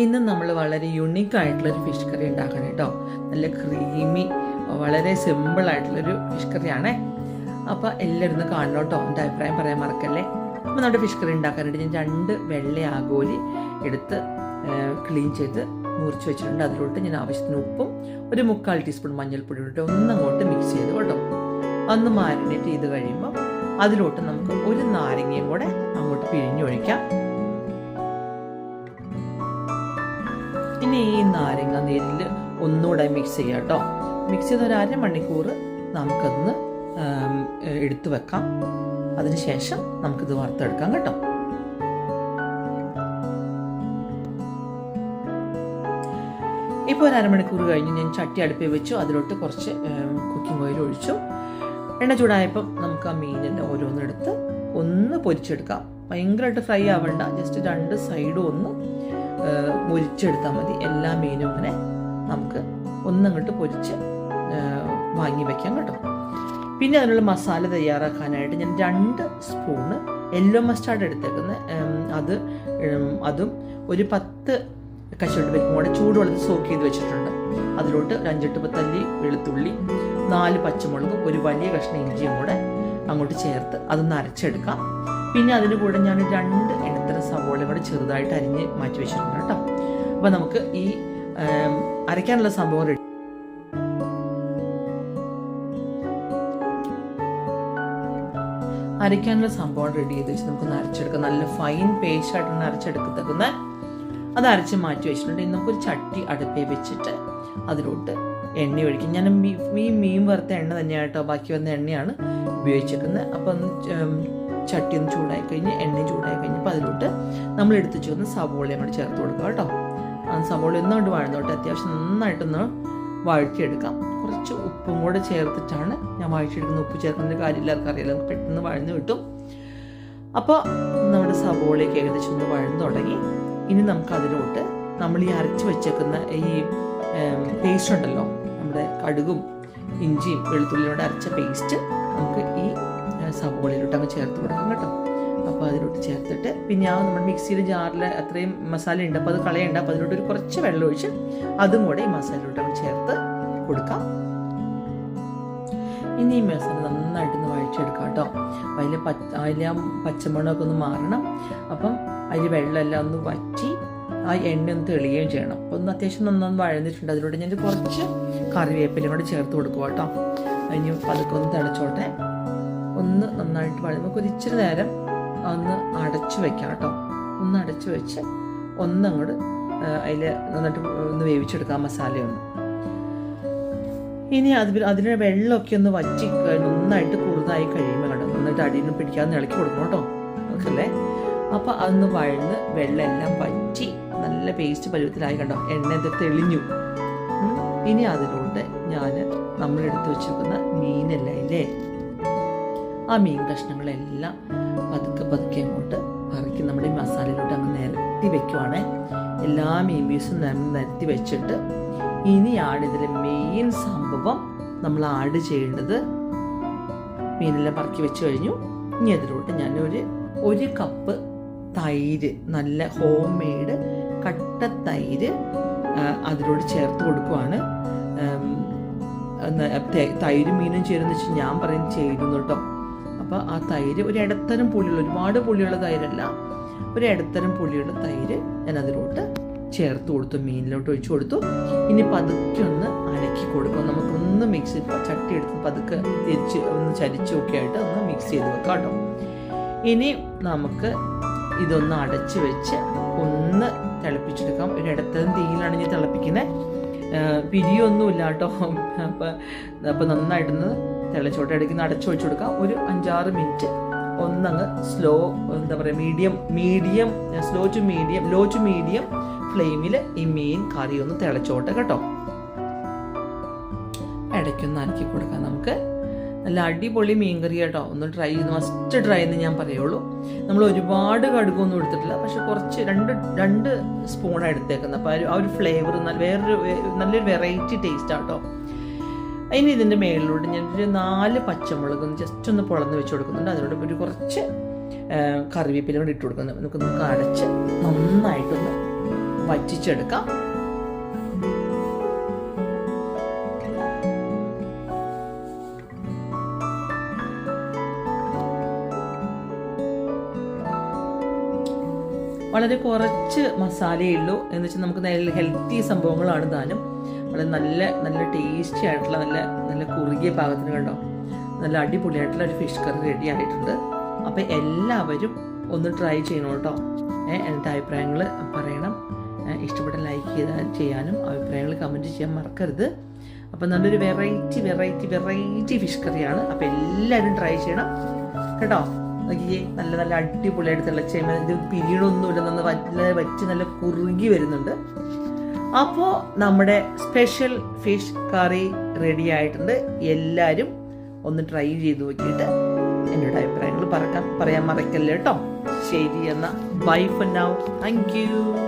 ഇന്ന് നമ്മൾ വളരെ യുണീക്ക് ആയിട്ടുള്ളൊരു ഫിഷ് കറി ഉണ്ടാക്കണം കേട്ടോ. നല്ല ക്രീമി വളരെ സിമ്പിൾ ആയിട്ടുള്ളൊരു ഫിഷ് കറിയാണേ അപ്പോൾ എല്ലാവരും ഒന്ന് കാണണം കേട്ടോ. എന്റെ അഭിപ്രായം പറയാൻ മറക്കല്ലേ? അപ്പോൾ നമ്മുടെ ഫിഷ് കറി ഉണ്ടാക്കാനായിട്ട് ഞാൻ രണ്ട് വെള്ള ആഗോലി എടുത്ത് ക്ലീൻ ചെയ്ത് മുറിച്ച് വെച്ചിട്ടുണ്ട്. അതിലോട്ട് ഞാൻ ആവശ്യത്തിന് ഉപ്പും ഒരു മുക്കാൽ ടീസ്പൂൺ മഞ്ഞൾപ്പൊടി ഇട്ട് ഒന്നങ്ങോട്ട് മിക്സ് ചെയ്ത് കേട്ടോ. ഒന്ന് മാരിനേറ്റ് ചെയ്ത് കഴിയുമ്പോൾ അതിലോട്ട് നമുക്ക് ഒരു നാരങ്ങയും കൂടെ അങ്ങോട്ട് പിഴിഞ്ഞൊഴിക്കാം. ഇനി ഈ നാരങ്ങ നീരിൽ ഒന്നുകൂടെ മിക്സ് ചെയ്യാം കേട്ടോ. മിക്സ് ചെയ്ത് ഒരു അരമണിക്കൂർ നമുക്കതൊന്ന് ആം, എടുത്തു വെക്കാം. അതിനുശേഷം നമുക്കിത് വറുത്തെടുക്കാം കേട്ടോ. ഇപ്പോൾ ഒരു അരമണിക്കൂർ കഴിഞ്ഞ് ഞാൻ ചട്ടി അടുപ്പിൽ വെച്ചു. അതിലോട്ട് കുറച്ച് കുക്കിംഗ് ഓയിൽ ഒഴിച്ചു. എണ്ണ ചൂടായപ്പം നമുക്ക് ആ മീനിന്റെ ഓരോന്നെടുത്ത് ഒന്ന് പൊരിച്ചെടുക്കാം. ഭയങ്കരമായിട്ട് ഫ്രൈ ആവണ്ട. ജസ്റ്റ് രണ്ട് സൈഡും ഒന്ന് മുരിച്ചെടുത്താൽ മതി. എല്ലാ മീനും അങ്ങനെ നമുക്ക് ഒന്നങ്ങോട്ട് പൊരിച്ച് വാങ്ങി വെക്കാം കേട്ടോ. പിന്നെ അതിനുള്ള മസാല തയ്യാറാക്കാനായിട്ട് ഞാൻ രണ്ട് സ്പൂണ് യെല്ലോ മസ്റ്റാർഡ് എടുത്തേക്കുന്നത് അത് അതും ഒരു പത്ത് കശുവണ്ടി പരിപ്പും കൂടെ ചൂടുവെള്ളത്തിൽ സോക്ക് ചെയ്ത് വെച്ചിട്ടുണ്ട്. അതിലോട്ട് ഒരു അഞ്ചെട്ട് പത്തല്ലി വെളുത്തുള്ളി നാല് പച്ചമുളക് ഒരു വലിയ കഷ്ണം ഇഞ്ചിയും കൂടെ അങ്ങോട്ട് ചേർത്ത് അതൊന്ന് അരച്ചെടുക്കാം. പിന്നെ അതിന് കൂടെ ഞാൻ രണ്ട് ഇടത്തരം സവോളയും കൂടെ ചെറുതായിട്ട് അരിഞ്ഞ് മാറ്റി വെച്ചിട്ടുണ്ട് കേട്ടോ. അപ്പോൾ നമുക്ക് ഈ അരയ്ക്കാനുള്ള സംഭവം റെഡി അരയ്ക്കാനുള്ള സംഭവം റെഡി ചെയ്ത് വെച്ച് നമുക്ക് അരച്ചെടുക്കാം. നല്ല ഫൈൻ പേസ്റ്റായിട്ടാണ് അരച്ചെടുക്കുന്നത് അത് അരച്ച് മാറ്റി വെച്ചിട്ടുണ്ട്. ഇനി നമുക്കൊരു ചട്ടി അടുപ്പേ വെച്ചിട്ട് അതിലോട്ട് എണ്ണ ഒഴിക്കും. ഞാൻ മീ മീൻ വറുത്ത എണ്ണ തന്നെയാട്ടോ ബാക്കി വന്ന എണ്ണയാണ് ഉപയോഗിച്ചിരിക്കുന്നത് അപ്പം ചട്ടി ഒന്ന് ചൂടായി കഴിഞ്ഞ് എണ്ണ ചൂടായി കഴിഞ്ഞപ്പോൾ അതിലോട്ട് നമ്മൾ എടുത്ത് വെച്ചിരുന്ന സവോളയും കൂടി ചേർത്ത് കൊടുക്കുക കേട്ടോ. ആ സവോള ഒന്നുകൊണ്ട് വഴന്നോട്ടെ അത്യാവശ്യം നന്നായിട്ടൊന്ന് വഴറ്റിയെടുക്കാം. കുറച്ച് ഉപ്പും കൂടെ ചേർത്തിട്ടാണ് ഞാൻ വഴറ്റിയെടുക്കുന്നത്. ഉപ്പ് ചേർക്കുന്ന കാര്യമില്ല അറിയാലോ പെട്ടെന്ന് വഴന്ന് കിട്ടും. അപ്പോൾ നമ്മുടെ സവോളയൊക്കെ ഏകദേശം ഒന്ന് വഴന്ന് തുടങ്ങി. ഇനി നമുക്ക് അതിലോട്ട് നമ്മൾ ഈ അരച്ച് വെച്ചേക്കുന്ന ഈ പേസ്റ്റ് ഉണ്ടല്ലോ. നമ്മുടെ കടുകും ഇഞ്ചിയും വെളുത്തുള്ളിയോടെ അരച്ച പേസ്റ്റ് നമുക്ക് ഈ ഏ, സവോളയിലോട്ട് അങ്ങ് ചേർത്ത് കൊടുക്കാം കേട്ടോ. അപ്പോൾ അതിലോട്ട് ചേർത്തിട്ട് പിന്നെ ആ നമ്മുടെ മിക്സിയുടെ ജാറിൽ അത്രയും മസാല ഉണ്ട്. അപ്പോൾ അത് കളയണ്ട. അപ്പോൾ അതിലോട്ട് ഒരു കുറച്ച് വെള്ളം ഒഴിച്ച് അതും കൂടെ ഈ മസാലയിലോട്ട് അങ്ങ് ചേർത്ത് കൊടുക്കാം. ഇനി ഈ മസാല നന്നായിട്ടൊന്ന് വഴിച്ചെടുക്കാം കേട്ടോ. അപ്പോൾ അതിൽ പച്ച അതിൽ ആ പച്ചമുളകൊക്കെ ഒന്ന് മാറണം. അപ്പം അതിൽ വെള്ളമെല്ലാം ഒന്ന് വറ്റി ആ എണ്ണ ഒന്ന് തെളിയുകയും ചെയ്യണം. അപ്പോൾ ഒന്ന് അത്യാവശ്യം നന്നായി വഴന്നിട്ടുണ്ട്. അതിലൂടെ ഞാൻ കുറച്ച് കറിവേപ്പിലയും കൂടെ ചേർത്ത് കൊടുക്കുക കേട്ടോ. അതിന് പതുക്കെ ഒന്ന് തിളച്ചോട്ടെ. ഒന്ന് നന്നായിട്ട് വഴി നമുക്ക് ഒരു ഇച്ചിരി നേരം ഒന്ന് അടച്ചു വെക്കാം കേട്ടോ. ഒന്ന് അടച്ചു വെച്ച് ഒന്നങ്ങോട്ട് അതിൽ നന്നായിട്ട് ഒന്ന് വേവിച്ചെടുക്കാം മസാലയൊന്ന്. ഇനി അത് അതിന് വെള്ളമൊക്കെ ഒന്ന് വറ്റി നന്നായിട്ട് കുറുതായി കഴിയുമ്പോൾ കേട്ടോ നന്നായിട്ട് നിന്ന് പിടിക്കാതെ ഇളക്കി കൊടുക്കണം കേട്ടോ. നമുക്കല്ലേ അപ്പോൾ അതൊന്ന് വഴന്ന് വെള്ളം എല്ലാം വറ്റി നല്ല പേസ്റ്റ് പരുവത്തിലായി കണ്ടോ എണ്ണ ഇത് തെളിഞ്ഞു. ഇനി അതിലൂടെ ഞാൻ നമ്മളെടുത്ത് വെച്ചിരിക്കുന്ന മീനെല്ലാം ഇല്ലേ? ആ മീൻ കഷ്ണങ്ങളെല്ലാം പതുക്കെ പതുക്കെ അങ്ങോട്ട് കറിക്ക് നമ്മുടെ മസാലയിലോട്ട് അങ്ങ് നിരത്തി വെക്കുവാണേ. എല്ലാ മീൻ പീസും നിര- നിരത്തി വെച്ചിട്ട് ഇനിയാണ് ഇതിലെ മെയിൻ സംഭവം നമ്മൾ ആഡ് ചെയ്യേണ്ടത്. മീനെല്ലാം പറക്കി വെച്ച് കഴിഞ്ഞു. ഇനി അതിലോട്ട് ഞാനൊരു ഒരു കപ്പ് തൈര് നല്ല ഹോം മെയ്ഡ് കട്ട തൈര് അതിലോട് ചേർത്ത് കൊടുക്കുവാണ്. തൈരും മീനും ചേരുന്ന വെച്ചാൽ ഞാൻ പറയും ചേരുന്നു കേട്ടോ. അപ്പോൾ ആ തൈര് ഒരു ഇടത്തരം പുളിയുള്ള ഒരുപാട് പുളിയുള്ള തൈരല്ല. ഒരു ഇടത്തരം പുളിയുള്ള തൈര് ഞാൻ അതിലോട്ട് ചേർത്ത് കൊടുത്തു മീനിലോട്ട് ഒഴിച്ചു കൊടുത്തു. ഇനി പതുക്കെ ഒന്ന് അലക്കി കൊടുക്കും. നമുക്കൊന്ന് മിക്സ് ചട്ടി എടുത്ത് പതുക്കെ തിരിച്ച് ഒന്ന് ചരിച്ചൊക്കെ ആയിട്ട് ഒന്ന് മിക്സ് ചെയ്ത് വെക്കാം കേട്ടോ. ഇനി നമുക്ക് ഇതൊന്ന് അടച്ച് വെച്ച് ഒന്ന് തിളപ്പിച്ചെടുക്കാം. ഒരു ഇടത്തരം തീയിലാണ് ഞാൻ തിളപ്പിക്കുന്നത്. പിരിയൊന്നുമില്ല കേട്ടോ. അപ്പം അപ്പം നന്നായിട്ടൊന്ന് തിളച്ചോട്ടെ ഇടയ്ക്ക് അടച്ചു വെച്ച് കൊടുക്കാം. ഒരു അഞ്ചാറ് മിനിറ്റ്. ഒന്നങ്ങ് സ്ലോ എന്താ പറയുക medium medium slow to medium low to medium ഫ്ലെയിമിൽ ഈ മീൻ കറി ഒന്ന് തിളച്ചോട്ടെ കേട്ടോ. ഇടയ്ക്കൊന്ന് അനക്കി കൊടുക്കാം നമുക്ക്. നല്ല അടിപൊളി മീൻ കറി കേട്ടോ. ഒന്ന് ട്രൈ ചെയ്ത് മസ്റ്റ് ട്രൈ എന്ന് ഞാൻ പറയുള്ളൂ. നമ്മൾ ഒരുപാട് കടുകൊന്നും എടുത്തിട്ടില്ല. പക്ഷെ കുറച്ച് രണ്ട് രണ്ട് സ്പൂണാണ് എടുത്തേക്കുന്നത്. അപ്പോൾ ആ ഒരു ഫ്ലേവർ വേറൊരു നല്ലൊരു വെറൈറ്റി ടേസ്റ്റ് ആട്ടോ. അതിന് ഇതിന്റെ ഞാൻ ഒരു നാല് പച്ചമുളക് ജസ്റ്റ് ഒന്ന് പൊളന്ന് വെച്ച് കൊടുക്കുന്നുണ്ട്. അതിനോട് ഒരു കുറച്ച് കറിവേപ്പില കൂടി ഇട്ട് കൊടുക്കുന്നത് നമുക്ക് നമുക്ക് അടച്ച് നന്നായിട്ടൊന്ന് വറ്റിച്ചെടുക്കാം. വളരെ കുറച്ച് മസാലയേ ഉള്ളൂ. എന്ന് വെച്ചാൽ നമുക്ക് ഹെൽത്തി സംഭവങ്ങളാണ് താനും. വളരെ നല്ല നല്ല ടേസ്റ്റി ആയിട്ടുള്ള നല്ല നല്ല കുറുകിയ പാകത്തിന് കണ്ടോ? നല്ല അടിപൊളിയായിട്ടുള്ള ഒരു ഫിഷ് കറി റെഡി ആയിട്ടുണ്ട്. അപ്പം എല്ലാവരും ഒന്ന് ട്രൈ ചെയ്യണം കേട്ടോ. എന്നിട്ട് അഭിപ്രായങ്ങൾ പറയണം. ഇഷ്ടപ്പെട്ട ലൈക്ക് ചെയ്താൽ ചെയ്യാനും അഭിപ്രായങ്ങൾ കമന്റ് ചെയ്യാൻ മറക്കരുത്. അപ്പം നല്ലൊരു വെറൈറ്റി വെറൈറ്റി വെറൈറ്റി ഫിഷ് കറിയാണ് അപ്പം എല്ലാവരും ട്രൈ ചെയ്യണം. കേട്ടോ? നോക്കിയേ നല്ല നല്ല അടിപൊളിയായിട്ട് തിളച്ചേമ പിരിയണമൊന്നുമില്ല നന്ന് നല്ല വച്ച് നല്ല കുറുകി വരുന്നുണ്ട്. അപ്പോൾ നമ്മുടെ സ്പെഷ്യൽ ഫിഷ് കറി റെഡി ആയിട്ടുണ്ട്. എല്ലാവരും ഒന്ന് ട്രൈ ചെയ്ത് നോക്കിയിട്ട് എന്നോട് അഭിപ്രായങ്ങൾ പറയാൻ മറക്കല്ലേ കേട്ടോ? ശരി എന്നാൽ bye for now thank you